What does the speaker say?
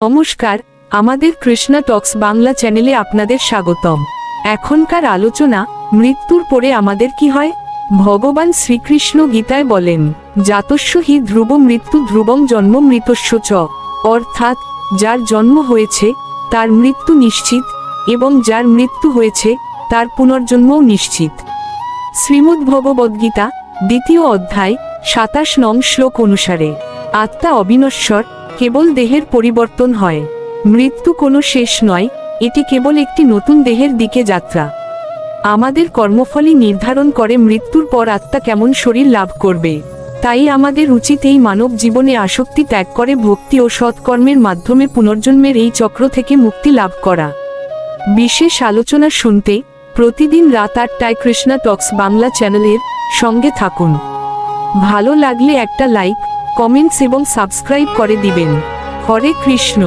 নমস্কার, আমাদের কৃষ্ণা টক্স বাংলা চ্যানেলে আপনাদের স্বাগতম। এখনকার আলোচনা, মৃত্যুর পরে আমাদের কি হয়? ভগবান শ্রীকৃষ্ণ গীতায় বলেন, জাতস্য হি ধ্রুব মৃত্যু ধ্রুবং জন্ম মৃতস্য চ। অর্থাৎ, যার জন্ম হয়েছে, তার মৃত্যু নিশ্চিত, এবং যার মৃত্যু হয়েছে, তার পুনর্জন্মও নিশ্চিত। শ্রীমদ্ ভগবদ্গীতা দ্বিতীয় অধ্যায়, সাতাশ নং শ্লোক অনুসারে, আত্মা অবিনশ্বর কেবল দেহের পরিবর্তন হয়। মৃত্যু কোনো শেষ নয়, এটি কেবল একটি নতুন দেহের দিকে যাত্রা। আমাদের কর্মফলই নির্ধারণ করে মৃত্যুর পর আত্মা কেমন শরীর লাভ করবে। তাই আমাদের উচিত এই মানব জীবনে আসক্তি ত্যাগ করে ভক্তি ও সৎকর্মের মাধ্যমে পুনর্জন্মের এই চক্র থেকে মুক্তি লাভ করা। বিশেষ আলোচনা শুনতে প্রতিদিন রাত আটটায় কৃষ্ণা টক্স বাংলা চ্যানেলের সঙ্গে থাকুন। ভালো লাগলে একটা লাইক কমেন্টস এবং সাবস্ক্রাইব করে দিবেন। হরে কৃষ্ণ।